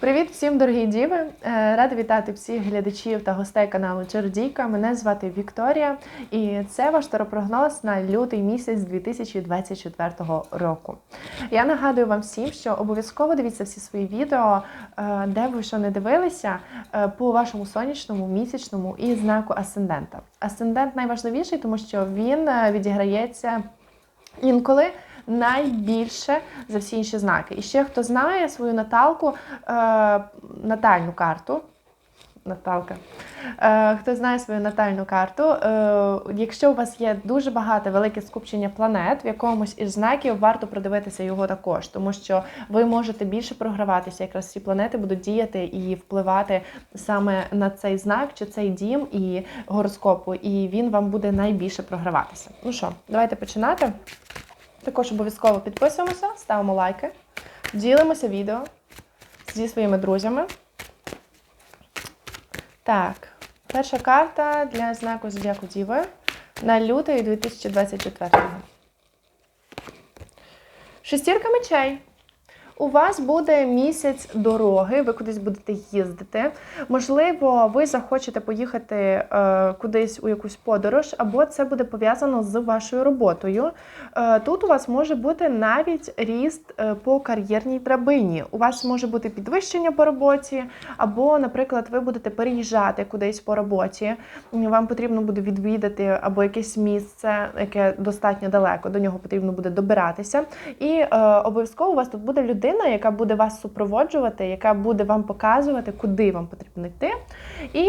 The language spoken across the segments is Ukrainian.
Привіт всім, дорогі діви! Е, Рада вітати всіх глядачів та гостей каналу Чародійка. Мене звати Вікторія, і це ваш таропрогноз на лютий місяць 2024 року. Я нагадую вам всім, що обов'язково дивіться всі свої відео, е, де ви що не дивилися, е, по вашому сонячному, місячному і знаку асцендента. Асцендент найважливіший, тому що він відіграється інколи найбільше за всі інші знаки. І ще хто знає свою наталку, е, натальну карту. Наталка. Е, хто знає свою натальну карту, е, якщо у вас є дуже багато велике скупчення планет, в якомусь із знаків варто продивитися його також, тому що ви можете більше програватися, якраз ці планети будуть діяти і впливати саме на цей знак чи цей дім і гороскопу, і він вам буде найбільше програватися. Ну що, давайте починати. Також обов'язково підписуємося, ставимо лайки, ділимося відео зі своїми друзями. Так, перша карта для знаку Зодіаку Діви на лютий 2024. Шестірка мечей. У вас буде місяць дороги, ви кудись будете їздити. Можливо, ви захочете поїхати е, кудись у якусь подорож, або це буде пов'язано з вашою роботою. Е, тут у вас може бути навіть ріст е, по кар'єрній драбині. У вас може бути підвищення по роботі, або, наприклад, ви будете переїжджати кудись по роботі. Вам потрібно буде відвідати або якесь місце, яке достатньо далеко, до нього потрібно буде добиратися. І обов'язково у вас тут буде людина людина, яка буде вас супроводжувати, яка буде вам показувати, куди вам потрібно йти. І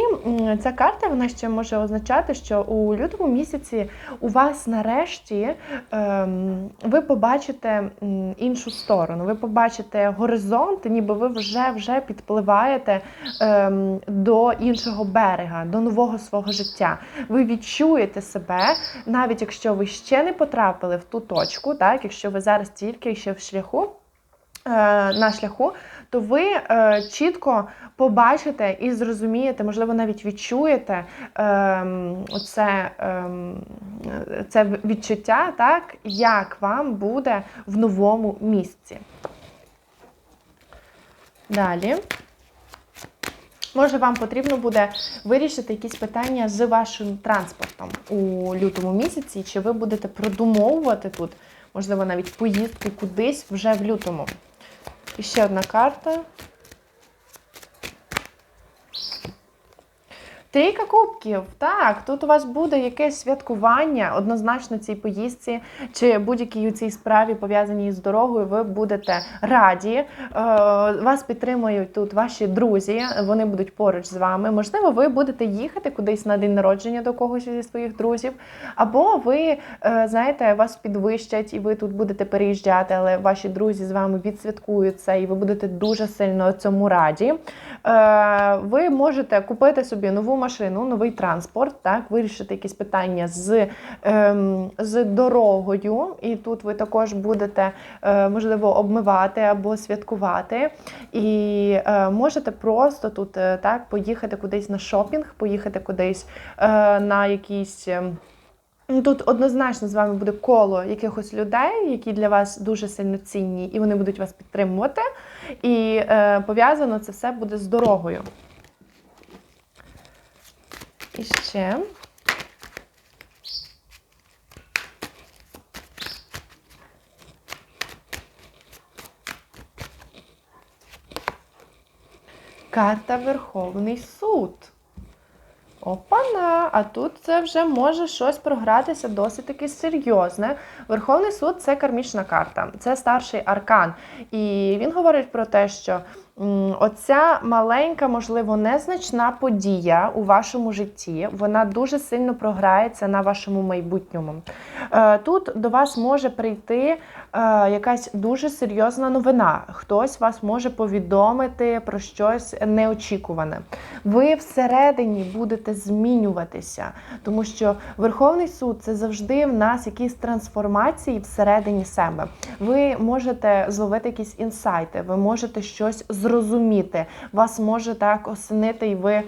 ця карта вона ще може означати, що у лютому місяці у вас нарешті ем, ви побачите іншу сторону, ви побачите горизонт, ніби ви вже вже підпливаєте ем, до іншого берега, до нового свого життя. Ви відчуєте себе, навіть якщо ви ще не потрапили в ту точку, так, якщо ви зараз тільки ще в шляху. Е, на шляху, то ви е, чітко побачите і зрозумієте, можливо, навіть відчуєте е, оце, е, це відчуття, так, як вам буде в новому місці. Далі. Може, вам потрібно буде вирішити якісь питання з вашим транспортом у лютому місяці, чи ви будете продумовувати тут, можливо, навіть поїздки кудись вже в лютому. І ще одна карта. Трійка кубків. Так, тут у вас буде якесь святкування, однозначно цій поїздці, чи будь-якій у цій справі пов'язаній з дорогою, ви будете раді. Е, вас підтримують тут ваші друзі, вони будуть поруч з вами. Можливо, ви будете їхати кудись на день народження до когось зі своїх друзів. Або ви, е, знаєте, вас підвищать і ви тут будете переїжджати, але ваші друзі з вами відсвяткують це, і ви будете дуже сильно цьому раді. Е, ви можете купити собі нову машину, новий транспорт, так, вирішити якісь питання з ем, з дорогою, і тут ви також будете, е, можливо, обмивати або святкувати. І е, можете просто тут так поїхати кудись на шопінг, поїхати кудись на якісь. Ем, Ну, тут однозначно з вами буде коло якихось людей, які для вас дуже сильно цінні, і вони будуть вас підтримувати. І е, пов'язано це все буде з дорогою. І ще. Карта Верховний суд. Опана, а тут це вже може щось програтися досить таки серйозне. Верховний суд це кармічна карта, це старший аркан. І він говорить про те, що Оця маленька, можливо, незначна подія у вашому житті, вона дуже сильно програється на вашому майбутньому. Е, тут до вас може прийти е, якась дуже серйозна новина. Хтось вас може повідомити про щось неочікуване. Ви всередині будете змінюватися, тому що Верховний суд це завжди в нас якісь трансформації всередині себе. Ви можете зловити якісь інсайти, ви можете щось зрозуміти. Вас може так осенити, і ви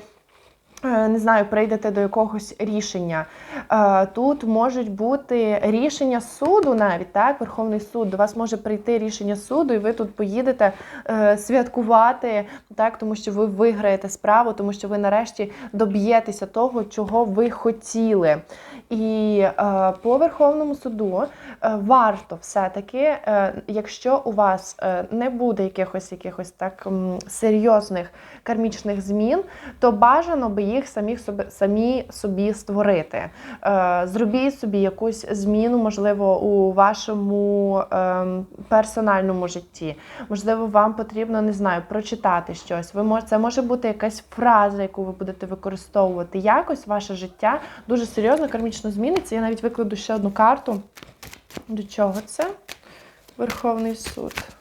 не знаю, прийдете до якогось рішення. Е, Тут можуть бути рішення суду, навіть так, Верховний суд. До вас може прийти рішення суду, і ви тут поїдете е, святкувати, так, тому що ви виграєте справу, тому що ви нарешті доб'єтеся того, чого ви хотіли. І е, по Верховному суду е, варто все-таки, е, якщо у вас е, не буде якихось якихось так серйозних кармічних змін, то бажано би їх самі собі, самі собі створити. Е, Зробіть собі якусь зміну, можливо, у вашому ем, персональному житті. Можливо, вам потрібно, не знаю, прочитати щось. Ви мож, це може бути якась фраза, яку ви будете використовувати. Якось ваше життя дуже серйозно кармічно зміниться. Я навіть викладу ще одну карту. До чого це? Верховний суд.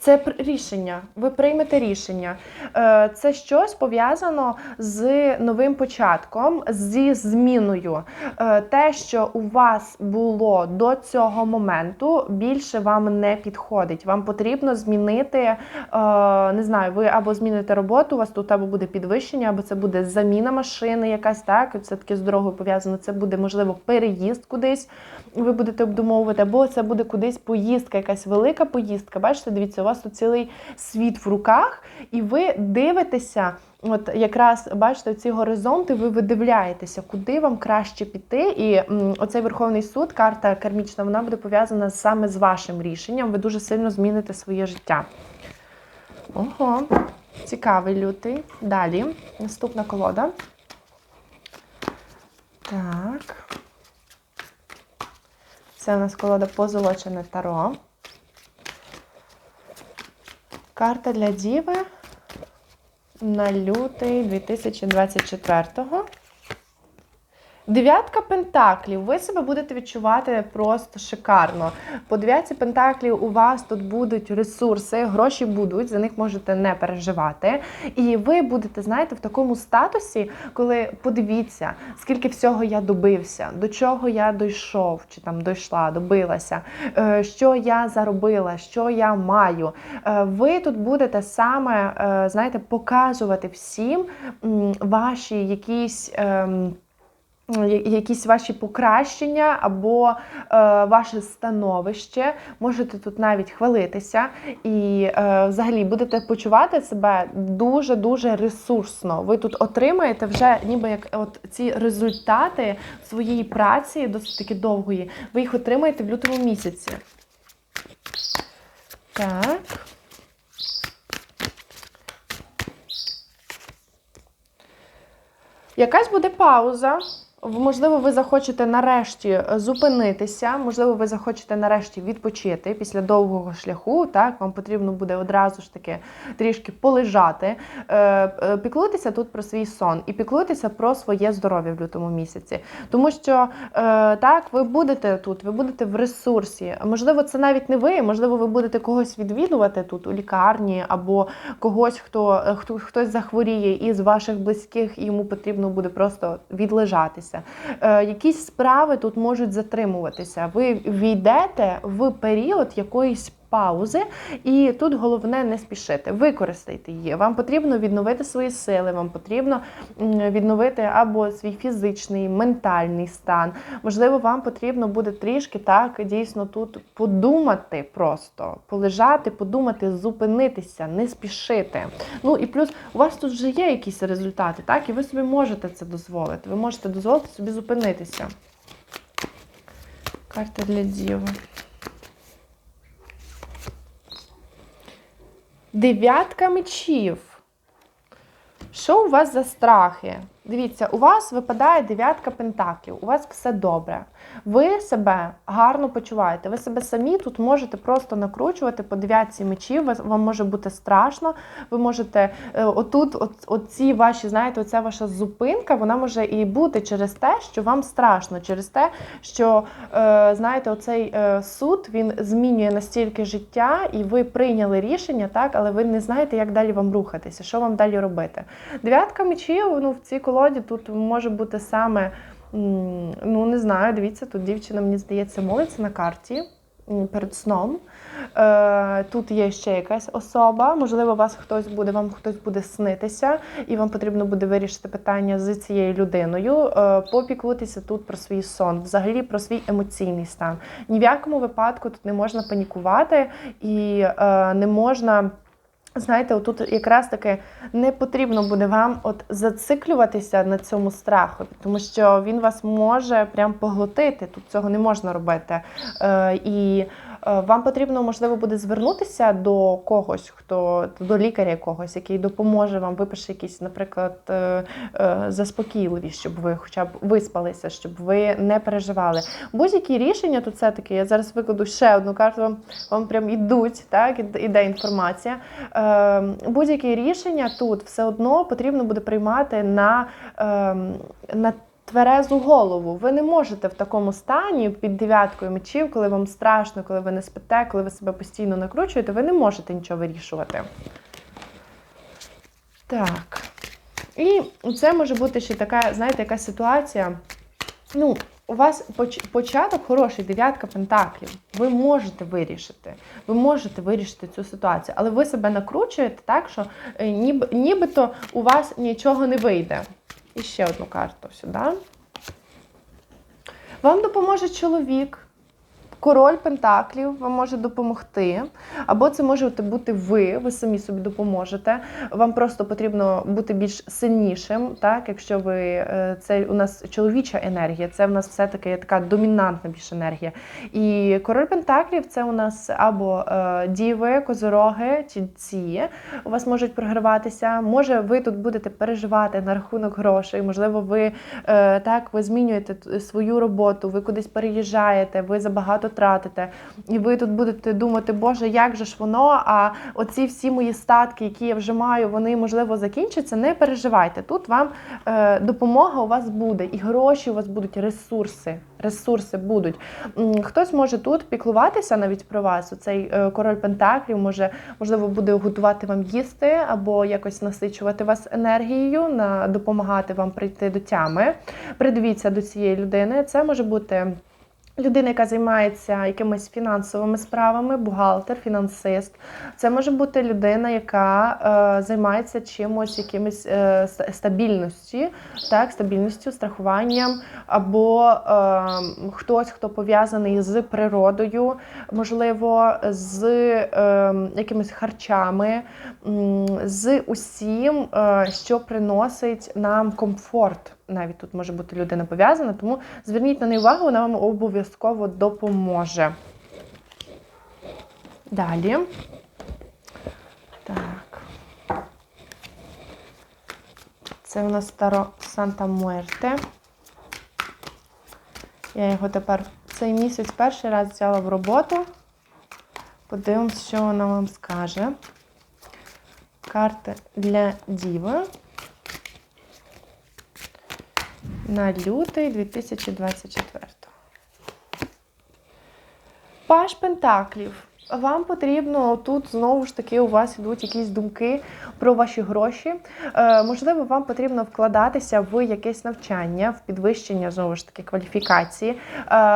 Це рішення. Ви приймете рішення. Е, Це щось пов'язано з новим початком, зі зміною. Е, Те, що у вас було до цього моменту, більше вам не підходить. Вам потрібно змінити, е, не знаю, ви або зміните роботу, у вас тут або буде підвищення, або це буде заміна машини, якась так. Це таке з дорогою пов'язано. Це буде можливо переїзд кудись. Ви будете обдумовувати, або це буде кудись поїздка, якась велика поїздка. Бачите, дивіться, вас тут цілий світ в руках, і ви дивитеся. От якраз бачите ці горизонти, ви видивляєтеся, куди вам краще піти. І оцей Верховний суд, карта кармічна, вона буде пов'язана саме з вашим рішенням. Ви дуже сильно зміните своє життя. Ого, цікавий лютий. Далі. Наступна колода. Так. Це у нас колода позолочене таро. Карта для Діви на лютий 2024-го. Дев'ятка пентаклів. Ви себе будете відчувати просто шикарно. По дев'ятці пентаклів у вас тут будуть ресурси, гроші будуть, за них можете не переживати. І ви будете, знаєте, в такому статусі, коли подивіться, скільки всього я добився, до чого я дійшов, чи там дійшла, добилася, е, що я заробила, що я маю. Е, Ви тут будете саме, е, знаєте, показувати всім ваші якісь. Якісь ваші покращення або е, ваше становище. Можете тут навіть хвалитися і е, взагалі будете почувати себе дуже-дуже ресурсно. Ви тут отримаєте вже ніби як от ці результати своєї праці, досить таки довгої, ви їх отримаєте в лютому місяці. Так. Якась буде пауза. Можливо, ви захочете нарешті е, зупинитися, можливо, ви захочете нарешті відпочити після довгого шляху. Так, вам потрібно буде одразу ж таки трішки полежати. Е, е, Піклуйтеся тут про свій сон і піклуйтеся про своє здоров'я в лютому місяці. Тому що так, ви будете тут, ви будете в ресурсі. Можливо, це навіть не ви, можливо, ви будете когось відвідувати тут у лікарні, або когось, хто, хто хтось захворіє із ваших близьких, і йому потрібно буде просто відлежатися. Е, якісь справи тут можуть затримуватися. Ви війдете в період якоїсь. Паузи, і тут головне не спішити. Використайте її. Вам потрібно відновити свої сили, вам потрібно відновити або свій фізичний, ментальний стан. Можливо, вам потрібно буде трішки так дійсно тут подумати просто, полежати, подумати, зупинитися, не спішити. Ну і плюс у вас тут вже є якісь результати, так? І ви собі можете це дозволити. Ви можете дозволити собі зупинитися. Карта для діви. Дев'ятка мечів. Що у вас за страхи? Дивіться, у вас випадає дев'ятка пентаклів, у вас все добре. Ви себе гарно почуваєте. Ви себе самі тут можете просто накручувати по дев'ятці мечів. Вам може бути страшно. Ви можете е, отут, от, оці ваші, знаєте, оця ваша зупинка, вона може і бути через те, що вам страшно, через те, що е, знаєте, оцей е, суд він змінює настільки життя, і ви прийняли рішення, так, але ви не знаєте, як далі вам рухатися, що вам далі робити. Дев'ятка мечів, ну в цій колоді тут може бути саме, ну не знаю, дивіться, тут дівчина, мені здається, молиться на карті. перед сном. Е, Тут є ще якась особа, можливо, вас хтось буде, вам хтось буде снитися, і вам потрібно буде вирішити питання з цією людиною. Е, Попіклутися тут про свій сон, взагалі про свій емоційний стан. Ні в якому випадку тут не можна панікувати і е, не можна. Знаєте, отут якраз таки не потрібно буде вам от зациклюватися на цьому страху, тому що він вас може прям поглотити. Тут цього не можна робити. Е, і вам потрібно, можливо, буде звернутися до когось, хто до лікаря якогось, який допоможе вам, випише якісь, наприклад, е, е, заспокійливі, щоб ви хоча б виспалися, щоб ви не переживали. Будь-які рішення, тут все-таки я зараз викладу ще одну карту, вам, вам прям ідуть, так, іде- інформація. Е, будь-які рішення тут все одно потрібно буде приймати на, е, на тверезу голову. Ви не можете в такому стані під дев'яткою мечів, коли вам страшно, коли ви не спите, коли ви себе постійно накручуєте, ви не можете нічого вирішувати. Так. І це може бути ще така, знаєте, якась ситуація. Ну, у вас поч- початок хороший, дев'ятка пентаклів. Ви можете вирішити. Ви можете вирішити цю ситуацію, але ви себе накручуєте так, що е, ніби, нібито у вас нічого не вийде. І ще одну карту сюди. Вам допоможе чоловік. Король Пентаклів вам може допомогти, або це можете бути ви, ви самі собі допоможете. Вам просто потрібно бути більш сильнішим, так якщо ви е, це у нас чоловіча енергія, це в нас все-таки така домінантна більш енергія. І король Пентаклів це у нас або е, діви, козороги, тільці у вас можуть програватися. Може, ви тут будете переживати на рахунок грошей, можливо, ви е, так ви змінюєте свою роботу, ви кудись переїжджаєте, ви забагато тратите, і ви тут будете думати, Боже, як же ж воно? А оці всі мої статки, які я вже маю, вони можливо закінчаться. Не переживайте. Тут вам е, допомога у вас буде, і гроші у вас будуть, ресурси. Ресурси будуть. Хтось може тут піклуватися навіть про вас. Оцей е, король Пентаклів може, можливо, буде готувати вам їсти або якось насичувати вас енергією, допомагати вам прийти до тями. Придивіться до цієї людини. Це може бути. Людина, яка займається якимись фінансовими справами, бухгалтер, фінансист. Це може бути людина, яка е, займається чимось, якимось е, стабільності, так, стабільністю, страхуванням, або е, хтось, хто пов'язаний з природою, можливо, з е, якимись харчами, з усім, е, що приносить нам комфорт. Навіть тут може бути людина пов'язана, тому зверніть на неї увагу, вона вам обов'язково допоможе. Далі. Так. Це у нас старо Санта Муерте. Я його тепер цей місяць перший раз взяла в роботу. Подивимось, що вона вам скаже. Карти для діви на лютий 2024. Паш Пентаклів. Вам потрібно тут знову ж таки у вас йдуть якісь думки про ваші гроші. Е, можливо, вам потрібно вкладатися в якесь навчання, в підвищення знову ж таки кваліфікації. Е,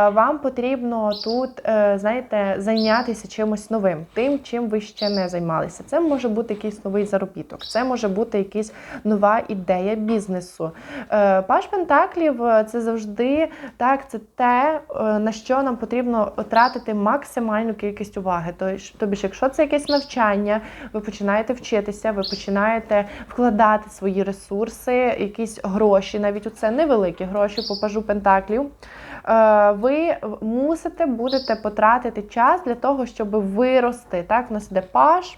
вам потрібно тут, е, знаєте, зайнятися чимось новим, тим, чим ви ще не займалися. Це може бути якийсь новий заробіток, це може бути якась нова ідея бізнесу. Е, Паш Пентаклів е, це завжди так, це те, е, на що нам потрібно тратити максимальну кількість уваги. Тож- Тобі ж, якщо це якесь навчання, ви починаєте вчитися, ви починаєте вкладати свої ресурси, якісь гроші, навіть у це невеликі гроші, по пажу Пентаклів. Е, Ви мусите будете потратити час для того, щоб вирости. Так, у нас іде паж.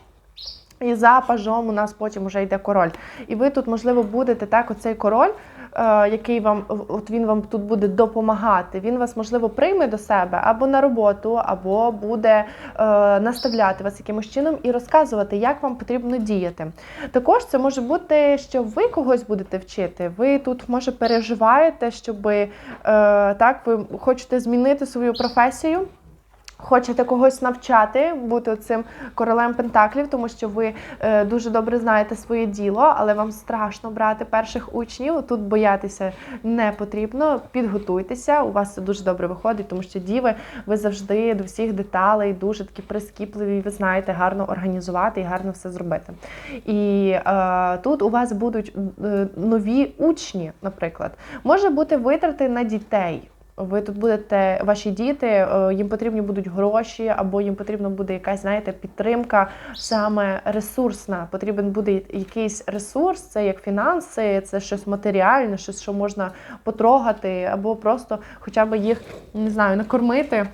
І за пажом у нас потім вже йде король. І ви тут, можливо, будете так, оцей король, е, який вам от він вам тут буде допомагати. Він вас, можливо, прийме до себе або на роботу, або буде е, наставляти вас якимось чином і розказувати, як вам потрібно діяти. Також це може бути, що ви когось будете вчити. Ви тут, може, переживаєте, щоб е, так, ви хочете змінити свою професію. Хочете когось навчати, бути цим королем Пентаклів, тому що ви е, дуже добре знаєте своє діло, але вам страшно брати перших учнів. Тут боятися не потрібно. Підготуйтеся, у вас це дуже добре виходить, тому що діви ви завжди до всіх деталей дуже такі прискіпливі. Ви знаєте гарно організувати і гарно все зробити. І е, тут у вас будуть е, нові учні, наприклад, може бути витрати на дітей. Ви тут будете, ваші діти, е, їм потрібні будуть гроші, або їм потрібна буде якась, знаєте, підтримка саме ресурсна. Потрібен буде якийсь ресурс, це як фінанси, це щось матеріальне, щось, що можна потрогати, або просто хоча б їх не знаю, накормити.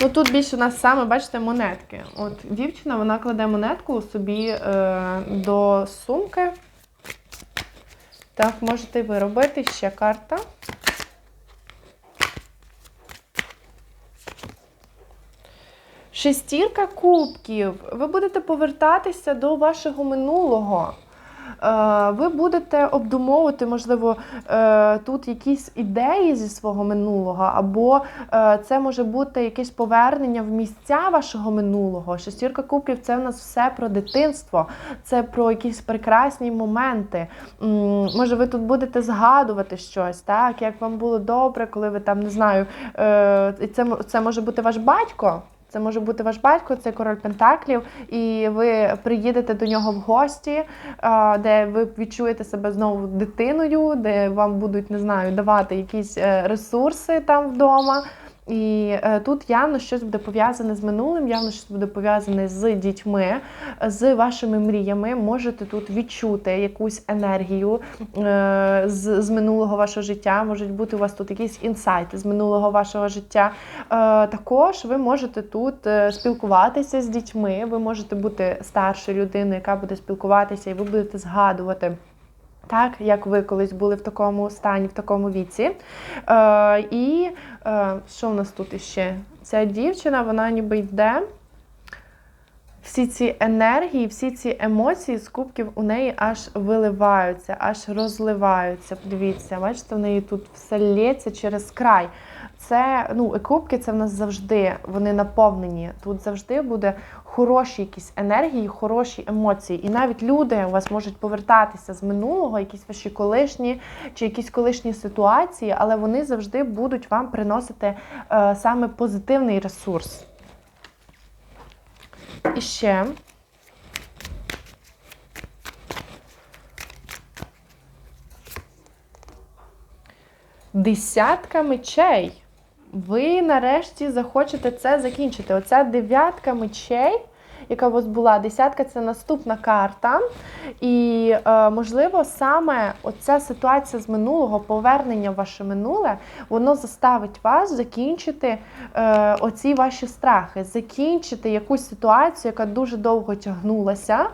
Ну тут більше у нас саме, бачите, монетки. От дівчина вона кладе монетку собі е, до сумки. Так, можете ви робити ще карта. Шестірка кубків. Ви будете повертатися до вашого минулого. Е, Ви будете обдумовувати, можливо, е, тут якісь ідеї зі свого минулого, або е, це може бути якесь повернення в місця вашого минулого. Шестірка кубків це в нас все про дитинство, це про якісь прекрасні моменти. Може, ви тут будете згадувати щось, так, як вам було добре, коли ви там не знаю, це, це може бути ваш батько. Це може бути ваш батько, це король Пентаклів, і ви приїдете до нього в гості, де ви відчуєте себе знову дитиною, де вам будуть не знаю, давати якісь е, ресурси там вдома. І е, тут явно щось буде пов'язане з минулим, явно щось буде пов'язане з дітьми, з вашими мріями. Можете тут відчути якусь енергію е, з, з минулого вашого життя. Можуть бути у вас тут якісь інсайти з минулого вашого життя. Е, також ви можете тут спілкуватися з дітьми. Ви можете бути старшою людиною, яка буде спілкуватися, і ви будете згадувати. Так, як ви колись були в такому стані, в такому віці. Е, і е, що в нас тут іще? Ця дівчина, вона ніби йде. Всі ці енергії, всі ці емоції з кубків у неї аж виливаються, аж розливаються. Подивіться, бачите, в неї тут все лється через край. Це ну, і кубки це в нас завжди вони наповнені. Тут завжди буде хороші якісь енергії, хороші емоції. І навіть люди у вас можуть повертатися з минулого, якісь ваші колишні чи якісь колишні ситуації, але вони завжди будуть вам приносити е, саме позитивний ресурс. І ще. Десятка мечей. Ви нарешті захочете це закінчити. Оця дев'ятка мечей, яка у вас була, десятка це наступна карта. І, е, можливо, саме оця ситуація з минулого, повернення в ваше минуле, воно заставить вас закінчити е, оці ваші страхи, закінчити якусь ситуацію, яка дуже довго тягнулася, е,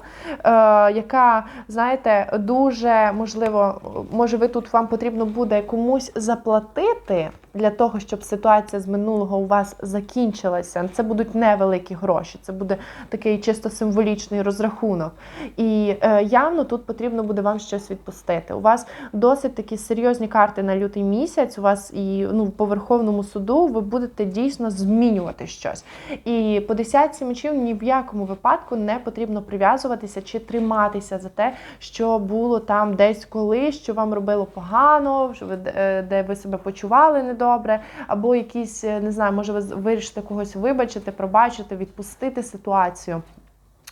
яка, знаєте, дуже можливо, може, ви тут вам потрібно буде комусь заплатити для того, щоб ситуація з минулого у вас закінчилася. Це будуть невеликі гроші, це буде такий чисто символічний розрахунок. І е, явно тут потрібно буде вам щось відпустити. У вас досить такі серйозні карти на лютий місяць. У вас і ну, по Верховному суду ви будете дійсно змінювати щось. І по десятці мечів ні в якому випадку не потрібно прив'язуватися чи триматися за те, що було там десь колись, що вам робило погано, е, де ви себе почували недобре, або якісь, е, не знаю, може ви вирішите когось вибачити, пробачити, відпустити ситуацію.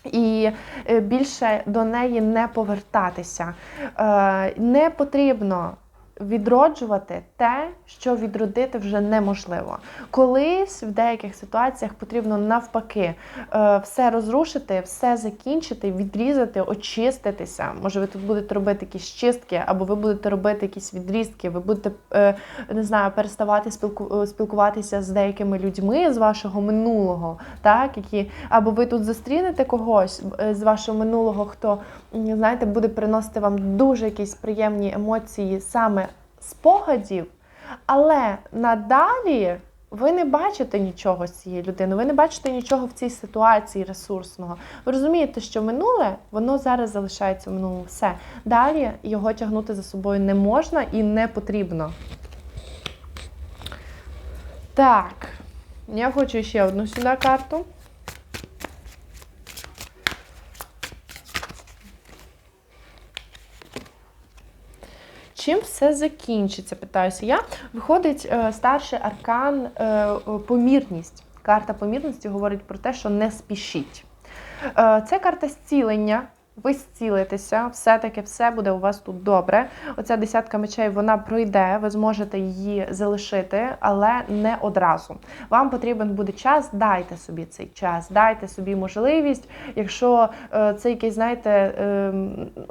І е, більше до неї не повертатися. Е, Не потрібно відроджувати те, що відродити вже неможливо. Колись в деяких ситуаціях потрібно навпаки е, все розрушити, все закінчити, відрізати, очиститися. Може, ви тут будете робити якісь чистки, або ви будете робити якісь відрізки, ви будете е, не знаю, переставати е, спілкуватися з деякими людьми з вашого минулого, так, які або ви тут зустрінете когось з вашого минулого, хто знаєте, буде приносити вам дуже якісь приємні емоції саме спогадів, але надалі ви не бачите нічого з цієї людини, ви не бачите нічого в цій ситуації ресурсного. Ви розумієте, що минуле воно зараз залишається в минулому. Все далі його тягнути за собою не можна і не потрібно. Так. Я хочу ще одну сюди карту. Чим все закінчиться? Питаюся я. Виходить е, старший аркан е, помірність. Карта помірності говорить про те, що не спішіть. Е, це карта зцілення. Ви зцілитеся, все-таки все буде у вас тут добре. Оця десятка мечей вона пройде, ви зможете її залишити, але не одразу. Вам потрібен буде час, дайте собі цей час, дайте собі можливість. Якщо е, це якийсь, знаєте, е,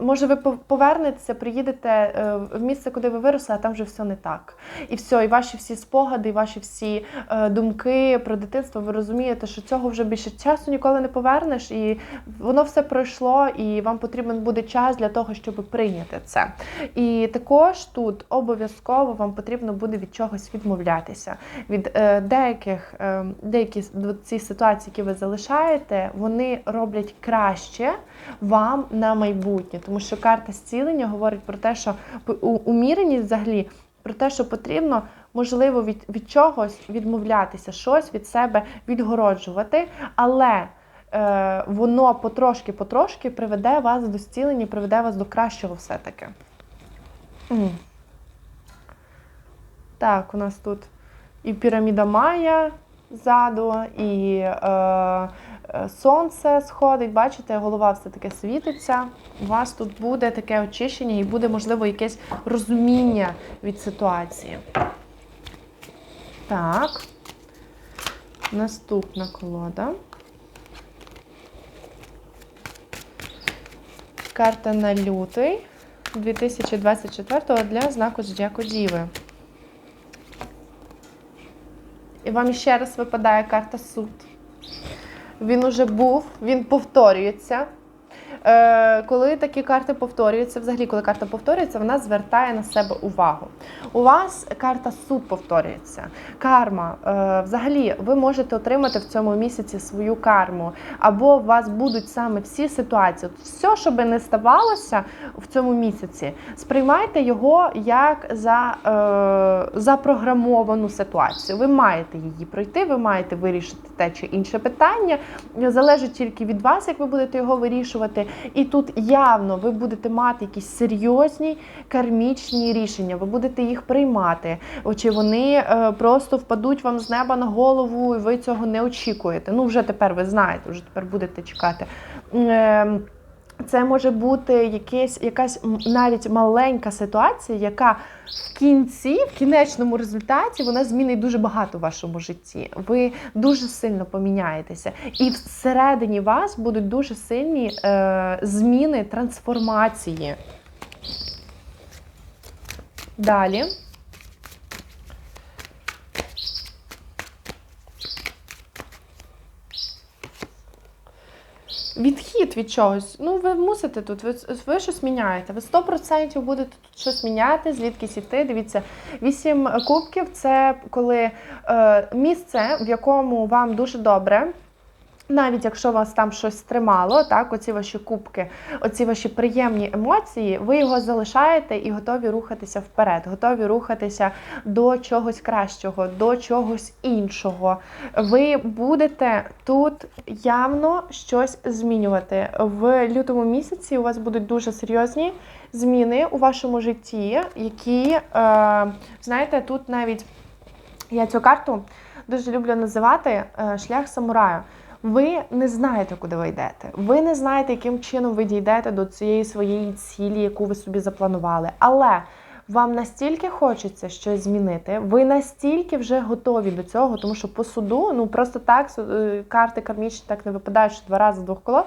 може ви повернетеся, приїдете е, в місце, куди ви виросли, а там вже все не так. І все, і ваші всі спогади, і ваші всі е, думки про дитинство, ви розумієте, що цього вже більше часу ніколи не повернеш, і воно все пройшло. і і вам потрібен буде час для того, щоб прийняти це. І також тут обов'язково вам потрібно буде від чогось відмовлятися. Від е, деяких е, деякі ці ситуації, які ви залишаєте, вони роблять краще вам на майбутнє, тому що карта зцілення говорить про те, що уміреність взагалі. Про те, що потрібно, можливо, від від чогось відмовлятися, щось від себе відгороджувати, але воно потрошки-потрошки приведе вас до зцілення, приведе вас до кращого все-таки. Так, у нас тут і піраміда Майя ззаду, і е, е, сонце сходить, бачите, голова все-таки світиться. У вас тут буде таке очищення і буде, можливо, якесь розуміння від ситуації. Так, наступна колода. Карта на лютий 2024 для знаку Зодіаку Діви. І вам ще раз випадає карта суд. Він уже був, він повторюється. Е, коли такі карти повторюються, взагалі, коли карта повторюється, вона звертає на себе увагу. У вас карта суд повторюється. Карма. Е, взагалі, ви можете отримати в цьому місяці свою карму, або у вас будуть саме всі ситуації. Все, що би не ставалося в цьому місяці, сприймайте його як за е, запрограмовану ситуацію. Ви маєте її пройти, ви маєте вирішити те чи інше питання. Залежить тільки від вас, як ви будете його вирішувати. І тут явно ви будете мати якісь серйозні кармічні рішення, ви будете їх приймати. Чи вони е, просто впадуть вам з неба на голову, і ви цього не очікуєте. Ну, вже тепер ви знаєте, вже тепер будете чекати. Це може бути якась, якась навіть маленька ситуація, яка в кінці, в кінечному результаті, вона змінить дуже багато в вашому житті. Ви дуже сильно поміняєтеся. І всередині вас будуть дуже сильні е, зміни, трансформації. Далі. Відхід від чогось. Ну, ви мусите тут, ви, ви щось міняєте. Ви 100% будете тут щось міняти, звідкись іти. Дивіться, вісім кубків це коли е, місце, в якому вам дуже добре. Навіть якщо вас там щось тримало, так, оці ваші кубки, оці ваші приємні емоції, ви його залишаєте і готові рухатися вперед, готові рухатися до чогось кращого, до чогось іншого. Ви будете тут явно щось змінювати. В лютому місяці у вас будуть дуже серйозні зміни у вашому житті, які, е, знаєте, тут навіть я цю карту дуже люблю називати е, шлях самураю. Ви не знаєте, куди ви йдете. Ви не знаєте, яким чином ви дійдете до цієї своєї цілі, яку ви собі запланували. Але вам настільки хочеться щось змінити, ви настільки вже готові до цього, тому що по суду, ну просто так, е, карти кармічні так не випадають що два рази двох колод.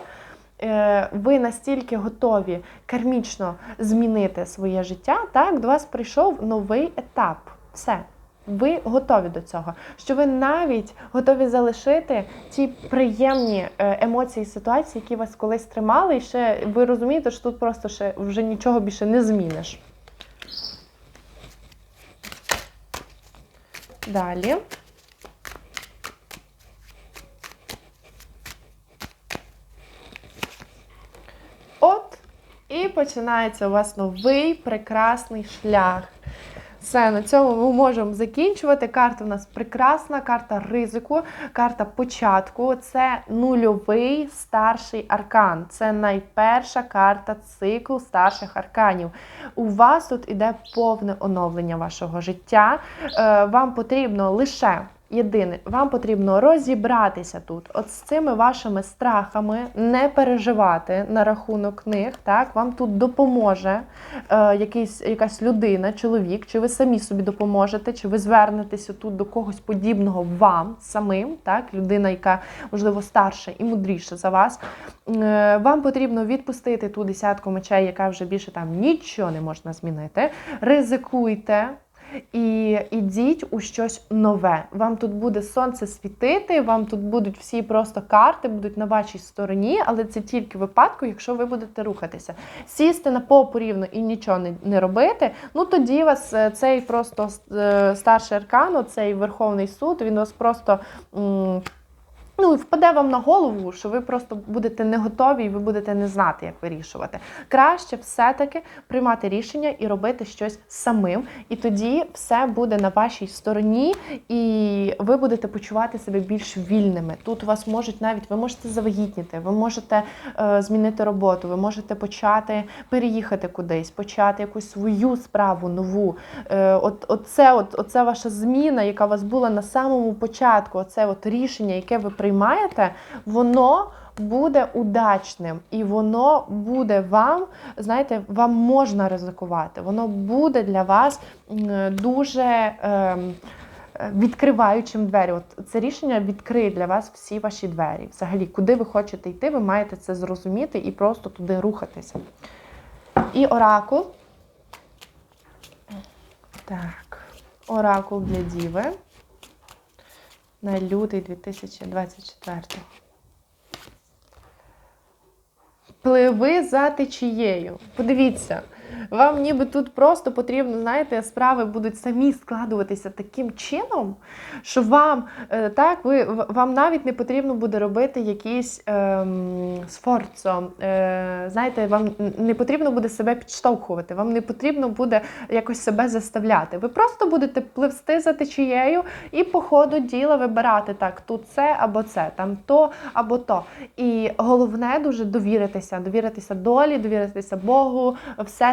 Е, ви настільки готові кармічно змінити своє життя, так до вас прийшов новий етап. Все. Ви готові до цього, що ви навіть готові залишити ті приємні е, емоції ситуації, які вас колись тримали, і ще ви розумієте, що тут просто ще вже нічого більше не зміниш. Далі. От, і починається у вас новий прекрасний шлях Все, на цьому ми можемо закінчувати. Карта у нас прекрасна, карта ризику, карта початку. Це нульовий старший аркан. Це найперша карта циклу старших арканів. У вас тут іде повне оновлення вашого життя. Е, Вам потрібно лише. Єдине, вам потрібно розібратися тут, от з цими вашими страхами, не переживати на рахунок них. Так, вам тут допоможе е, якийсь, якась людина, чоловік, чи ви самі собі допоможете, чи ви звернетеся тут до когось подібного вам самим, так, людина, яка можливо старша і мудріша за вас. Е, вам потрібно відпустити ту десятку мечей, яка вже більше там нічого не можна змінити. Ризикуйте. І ідіть у щось нове. Вам тут буде сонце світити, вам тут будуть всі просто карти, будуть на вашій стороні, але це тільки випадку, якщо ви будете рухатися. Сісти на попу рівно і нічого не, не робити. Ну тоді вас е, цей просто е, старший аркан, цей Верховний суд, він вас просто. м, Ну, і впаде вам на голову, що ви просто будете не готові і ви будете не знати, як вирішувати. Краще все-таки приймати рішення і робити щось самим. І тоді все буде на вашій стороні, і ви будете почувати себе більш вільними. Тут у вас можуть навіть ви можете завагітніти, ви можете е, змінити роботу, ви можете почати переїхати кудись, почати якусь свою справу нову. Е, от, оце, от, оце ваша зміна, яка у вас була на самому початку, оце от рішення, яке ви приймаєте, воно буде удачним і воно буде вам, знаєте, вам можна ризикувати. Воно буде для вас дуже. е, Відкриваючим двері, от це рішення відкриє для вас всі ваші двері. Взагалі, куди ви хочете йти, ви маєте це зрозуміти і просто туди рухатися. І оракул. Так, оракул для діви на лютий 2024. Пливи за течією. Подивіться, вам ніби тут просто потрібно, знаєте, справи будуть самі складуватися таким чином, що вам е, так, ви, вам навіть не потрібно буде робити якісь ем, сфорцо. Е, знаєте, вам не потрібно буде себе підштовхувати, вам не потрібно буде якось себе заставляти. Ви просто будете пливсти за течією і по ходу діла вибирати так, тут це або це, там то або то. І головне дуже довіритися, довіритися долі, довіритися Богу,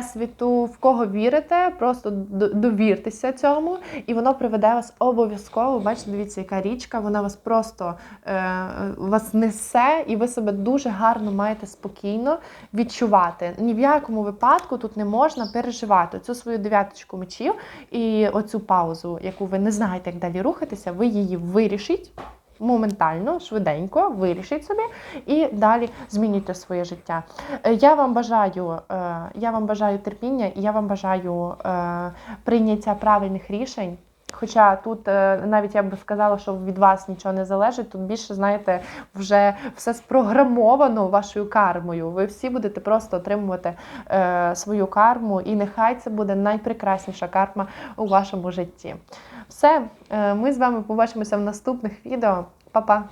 Всесвіту, в кого вірите, просто довіртеся цьому, і воно приведе вас обов'язково. Бачите, дивіться, яка річка, вона вас просто е, вас несе, і ви себе дуже гарно маєте спокійно відчувати. Ні в якому випадку тут не можна переживати цю свою дев'яточку мечів і оцю паузу, яку ви не знаєте, як далі рухатися, ви її вирішіть. Моментально, швиденько вирішіть собі і далі змінюйте своє життя. Е, Я вам бажаю, е, я вам бажаю терпіння, і я вам бажаю е, прийняття правильних рішень. Хоча тут е, навіть я би сказала, що від вас нічого не залежить, тут більше, знаєте, вже все спрограмовано вашою кармою. Ви всі будете просто отримувати е, свою карму, і нехай це буде найпрекрасніша карма у вашому житті. Все, е, ми з вами побачимося в наступних відео. Па-па!